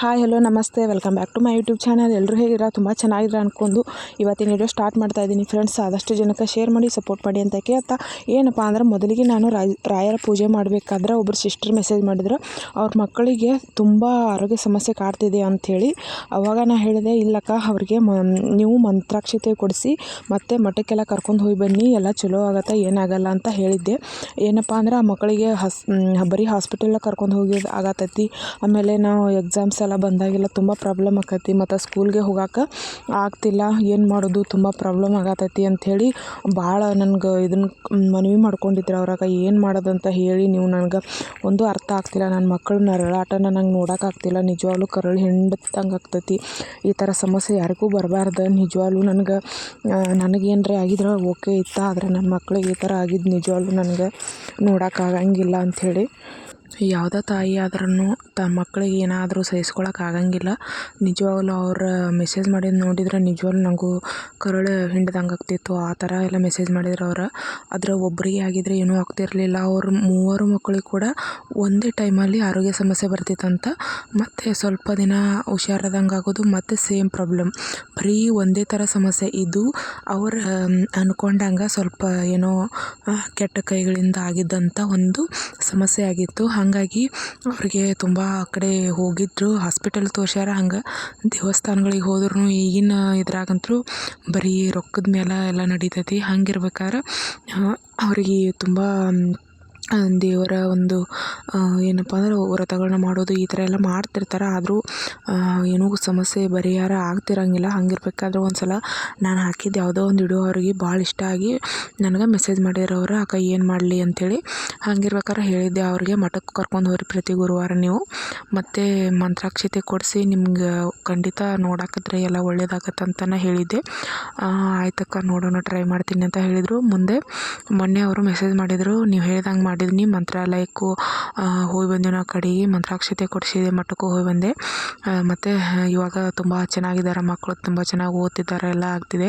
Hi hello ನಮಸ್ತೆ. Welcome back to my YouTube channel ಎಲ್ಲರೂ ಹೇಗಿರ ತುಂಬ ಚೆನ್ನಾಗಿದ್ರೆ ಅಂದ್ಕೊಂಡು ಇವತ್ತಿನ ವಿಡಿಯೋ ಸ್ಟಾರ್ಟ್ ಮಾಡ್ತಾ ಇದ್ದೀನಿ. ಫ್ರೆಂಡ್ಸ್ ಆದಷ್ಟು ಜನಕ್ಕೆ ಶೇರ್ ಮಾಡಿ ಸಪೋರ್ಟ್ ಮಾಡಿ ಅಂತ ಕೇಳ್ತಾ. ಏನಪ್ಪ ಅಂದ್ರೆ, ಮೊದಲಿಗೆ ನಾನು ರಾಯ್, ರಾಯರ ಪೂಜೆ ಮಾಡಬೇಕಾದ್ರೆ ಒಬ್ಬರು ಸಿಸ್ಟರ್ ಮೆಸೇಜ್ ಮಾಡಿದ್ರು. ಅವ್ರ ಮಕ್ಕಳಿಗೆ ತುಂಬ ಆರೋಗ್ಯ ಸಮಸ್ಯೆ ಕಾಡ್ತಿದೆ ಅಂಥೇಳಿ ಅವಾಗ ನಾನು ಹೇಳಿದೆ, ಇಲ್ಲಕ್ಕ, ಅವ್ರಿಗೆ ಮ, ನೀವು ಮಂತ್ರಾಕ್ಷತೆ ಕೊಡಿಸಿ, ಮತ್ತು ಮಠಕ್ಕೆಲ್ಲ ಕರ್ಕೊಂಡು ಹೋಗಿ ಬನ್ನಿ, ಎಲ್ಲ ಚಲೋ ಆಗತ್ತೆ, ಏನಾಗಲ್ಲ ಅಂತ ಹೇಳಿದ್ದೆ. ಏನಪ್ಪ ಅಂದ್ರೆ, ಆ ಮಕ್ಕಳಿಗೆ ಹಸ್ ಬರೀ ಹಾಸ್ಪಿಟಲ್ ಕರ್ಕೊಂಡು ಹೋಗಿ ಆಗತ್ತೈತಿ ಆಮೇಲೆ ನಾವು ಎಕ್ಸಾಮ್ಸ್ ಬಂದಾಗೆಲ್ಲ ತುಂಬ ಪ್ರಾಬ್ಲಮ್ ಆಕತಿ. ಮತ್ತು ಸ್ಕೂಲ್ಗೆ ಹೋಗಾಕ ಆಗ್ತಿಲ್ಲ. ಏನು ಮಾಡೋದು? ತುಂಬ ಪ್ರಾಬ್ಲಮ್ ಆಗತೈತಿ ಅಂಥೇಳಿ ಭಾಳ ನನ್ಗೆ ಇದನ್ನು ಮನವಿ ಮಾಡ್ಕೊಂಡಿದ್ರು ಅವ್ರಾಗ. ಏನು ಮಾಡೋದಂತ ಹೇಳಿ ನೀವು ನನಗೆ ಒಂದು ಅರ್ಥ ಆಗ್ತಿಲ್ಲ. ನನ್ನ ಮಕ್ಕಳು ನರಳಾಟನ ನಂಗೆ ನೋಡೋಕ್ಕಾಗ್ತಿಲ್ಲ ನಿಜವಾಗ್ಲೂ ಕರಳು ಹಿಂಡ್ದಂಗೆ ಆಗ್ತೈತಿ. ಈ ಥರ ಸಮಸ್ಯೆ ಯಾರಿಗೂ ಬರಬಾರ್ದು. ನಿಜವಾಗ್ಲೂ ನನಗೆ ನನಗೇನ್ರಿ ಆಗಿದ್ರೆ ಓಕೆ ಇತ್ತ. ಆದರೆ ನನ್ನ ಮಕ್ಳಿಗೆ ಈ ಥರ ಆಗಿದ್ದು ನಿಜವಾಗ್ಲೂ ನನಗೆ ನೋಡೋಕ್ಕಾಗಂಗಿಲ್ಲ ಅಂಥೇಳಿ. ಯಾವುದೇ ತಾಯಿ ಆದ್ರೂ ತಮ್ಮ ಮಕ್ಳಿಗೆ ಏನಾದರೂ ಸಹಿಸ್ಕೊಳಕ್ಕೆ ಆಗಂಗಿಲ್ಲ. ನಿಜವಾಗ್ಲೂ ಅವ್ರು ಮೆಸೇಜ್ ಮಾಡಿದ್ದು ನೋಡಿದ್ರೆ ನಿಜವಾಗ್ಲೂ ನನಗೂ ಕರುಳು ಹಿಂಡ್ದಂಗೆ ಆಗ್ತಿತ್ತು. ಆ ಥರ ಎಲ್ಲ ಮೆಸೇಜ್ ಮಾಡಿದ್ರು ಅವ್ರು. ಆದರೆ ಒಬ್ಬರಿಗೆ ಆಗಿದ್ರೆ ಏನೂ ಆಗ್ತಿರಲಿಲ್ಲ. ಅವ್ರ ಮೂವರು ಮಕ್ಕಳಿಗೆ ಕೂಡ ಒಂದೇ ಟೈಮಲ್ಲಿ ಆರೋಗ್ಯ ಸಮಸ್ಯೆ ಬರ್ತಿತ್ತಂತ. ಮತ್ತು ಸ್ವಲ್ಪ ದಿನ ಹುಷಾರಾದಂಗೆ ಆಗೋದು, ಮತ್ತು ಸೇಮ್ ಪ್ರಾಬ್ಲಮ್ ಬರೀ ಒಂದೇ ಥರ ಸಮಸ್ಯೆ. ಇದು ಅವ್ರು ಅಂದ್ಕೊಂಡಂಗೆ ಸ್ವಲ್ಪ ಏನೋ ಕೆಟ್ಟ ಕೈಗಳಿಂದ ಆಗಿದ್ದಂಥ ಒಂದು ಸಮಸ್ಯೆ ಆಗಿತ್ತು. ಹಾಗಾಗಿ ಅವ್ರಿಗೆ ತುಂಬ ಆ ಕಡೆ ಹೋಗಿದ್ರು. ಹಾಸ್ಪಿಟಲ್ ತೋರ್ಸ್ಯಾರ ಹಂಗೆ. ದೇವಸ್ಥಾನಗಳಿಗೆ ಹೋದ್ರೂ ಈಗಿನ ಇದ್ರಾಗಂತೂ ಬರೀ ರೊಕ್ಕದ ಮೇಲೆ ಎಲ್ಲ ನಡಿತೈತಿ. ಹಂಗಿರ್ಬೇಕಾರೆ. ಅವ್ರಿಗೆ ತುಂಬ ದೇವರ ಒಂದು ಏನಪ್ಪ ಅಂದ್ರೆ ವ್ರತಗಳನ್ನ ಮಾಡೋದು ಈ ಥರ ಎಲ್ಲ ಮಾಡ್ತಿರ್ತಾರೆ. ಆದರೂ ಏನೂ ಸಮಸ್ಯೆ ಪರಿಹಾರ ಆಗ್ತಿರಂಗಿಲ್ಲ. ಹಂಗಿರ್ಬೇಕಾದ್ರೆ ಒಂದು ಸಲ ನಾನು ಹಾಕಿದ್ದು ಯಾವುದೋ ಒಂದು ವಿಡಿಯೋ ಅವ್ರಿಗೆ ಭಾಳ ಇಷ್ಟ ಆಗಿ ನನಗೆ ಮೆಸೇಜ್ ಮಾಡಿದ್ರು ಅವರು ಅಕ್ಕ, ಏನು ಮಾಡಲಿ? ಅಂಥೇಳಿ ಹಂಗಿರ್ಬೇಕಾದ್ರೆ ಹೇಳಿದ್ದೆ ಅವ್ರಿಗೆ. ಮಠಕ್ಕೆ ಕರ್ಕೊಂಡು ಹೋಗ್ರಿ ಪ್ರತಿ ಗುರುವಾರ ನೀವು. ಮತ್ತು ಮಂತ್ರಾಕ್ಷತೆ ಕೊಡಿಸಿ ನಿಮ್ಗೆ ಖಂಡಿತ ನೋಡಾಕಿದ್ರೆ ಎಲ್ಲ ಒಳ್ಳೇದಾಗತ್ತೆ ಅಂತಲೇ ಹೇಳಿದ್ದೆ. ಆಯ್ತಕ್ಕ, ನೋಡೋಣ ಟ್ರೈ ಮಾಡ್ತೀನಿ ಅಂತ ಹೇಳಿದರು. ಮುಂದೆ ಮೊನ್ನೆ ಅವರು ಮೆಸೇಜ್ ಮಾಡಿದರು, ನೀವು ಹೇಳ್ದಂಗೆ ಮಾಡಿದ್ನಿ. ಮಂತ್ರಾಲಯಕ್ಕೂ ಹೋಗಿ ಬಂದೆ. ನಾವು ಕಡೆಗೆ ಮಂತ್ರಾಕ್ಷತೆ ಕೊಡಿಸಿದೆ ಮಠಕ್ಕೂ ಹೋಗಿ ಬಂದೆ. ಮತ್ತು, ಇವಾಗ ತುಂಬ ಚೆನ್ನಾಗಿದ್ದಾರೆ ಮಕ್ಕಳು. ತುಂಬ ಚೆನ್ನಾಗಿ ಓದ್ತಿದ್ದಾರೆ. ಎಲ್ಲ ಆಗ್ತಿದೆ.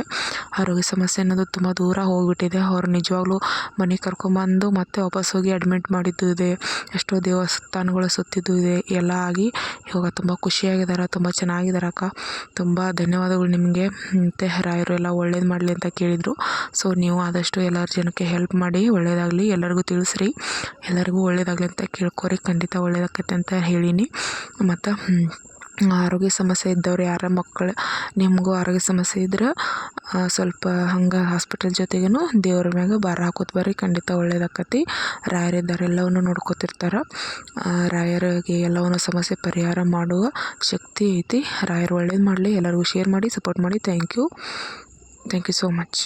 ಆರೋಗ್ಯ ಸಮಸ್ಯೆ ಅನ್ನೋದು ತುಂಬ ದೂರ ಹೋಗಿಬಿಟ್ಟಿದೆ. ಅವ್ರು ನಿಜವಾಗ್ಲೂ ಮನೆಗೆ ಕರ್ಕೊಂಬಂದು ಮತ್ತೆ ವಾಪಸ್ ಹೋಗಿ ಅಡ್ಮಿಟ್ ಮಾಡಿದ್ದು ಇದೆ. ಎಷ್ಟೋ ದೇವಸ್ಥಾನಗಳು ಸುತ್ತಿದ್ದು ಇದೆ. ಎಲ್ಲ ಆಗಿ ಇವಾಗ ತುಂಬ ಖುಷಿಯಾಗಿದ್ದಾರೆ. ತುಂಬ ಚೆನ್ನಾಗಿದ್ದಾರೆ ಅಕ್ಕ. ತುಂಬ ಧನ್ಯವಾದಗಳು ನಿಮಗೆ. ಮತ್ತು ರಾಯರು ಎಲ್ಲ ಒಳ್ಳೇದು ಮಾಡಲಿ ಅಂತ ಕೇಳಿದರು. ಸೊ ನೀವು ಆದಷ್ಟು ಎಲ್ಲರ ಜನಕ್ಕೆ ಹೆಲ್ಪ್ ಮಾಡಿ. ಒಳ್ಳೆಯದಾಗಲಿ ಎಲ್ಲರಿಗೂ ತಿಳಿಸ್ರಿ. ಎಲ್ಲರಿಗೂ ಒಳ್ಳೆಯದಾಗಲಿ ಅಂತ ಕೇಳ್ಕೊರಿ. ಖಂಡಿತ ಒಳ್ಳೆಯದಾಗತ್ತೆ ಅಂತ ಹೇಳೀನಿ. ಮತ್ತು ಆರೋಗ್ಯ ಸಮಸ್ಯೆ ಇದ್ದವ್ರು ಯಾರ ಮಕ್ಕಳು, ನಿಮಗೂ ಆರೋಗ್ಯ ಸಮಸ್ಯೆ ಇದ್ರೆ ಸ್ವಲ್ಪ ಹಂಗೆ ಹಾಸ್ಪಿಟಲ್ ಜೊತೆಗೂ ದೇವ್ರ ಮ್ಯಾಗ ಬಾರ ಹಾಕೋತ ಬರ್ರಿ. ಖಂಡಿತ ಒಳ್ಳೇದಾಕತಿ ರಾಯರಿದ್ದಾರೆ ಎಲ್ಲವನ್ನು ನೋಡ್ಕೊತಿರ್ತಾರೆ. ರಾಯರಿಗೆ ಎಲ್ಲವನ್ನು ಸಮಸ್ಯೆ ಪರಿಹಾರ ಮಾಡುವ ಶಕ್ತಿ ಐತಿ. ರಾಯರು ಒಳ್ಳೇದು ಮಾಡಲಿ, ಎಲ್ಲರಿಗೂ ಶೇರ್ ಮಾಡಿ ಸಪೋರ್ಟ್ ಮಾಡಿ. Thank you thank you so much